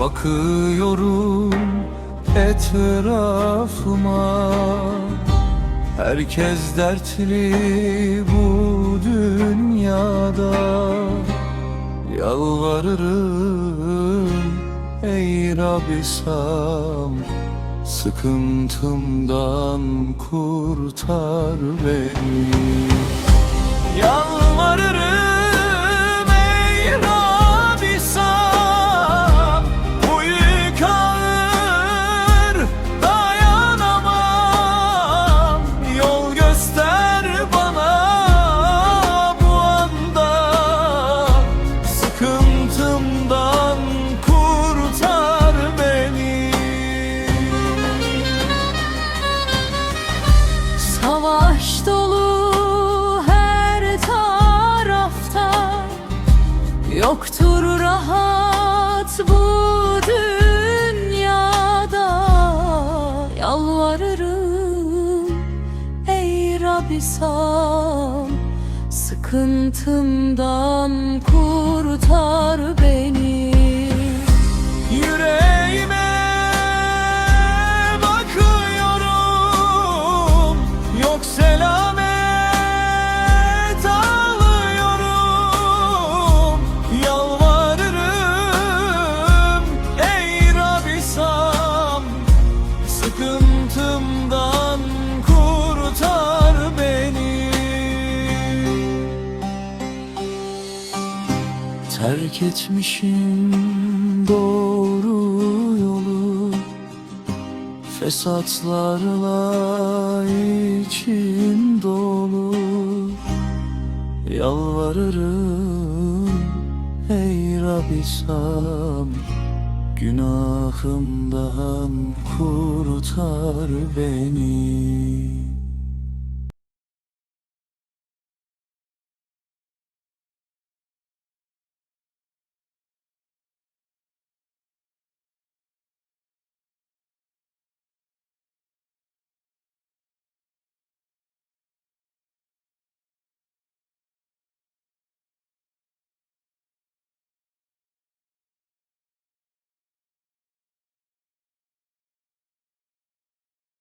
Bakıyorum etrafıma. Herkes dertli bu dünyada. Yalvarırım ey Rabbisam Sıkıntımdan kurtar beni. Yalvarırım Yoktur rahat bu dünyada. Yalvarırım ey Rabbisam Sıkıntımdan kurtar beni Terk etmişim doğru yolu Fesatlarla içim dolu. Yalvarırım ey Rabbisam Günahımdan kurtar beni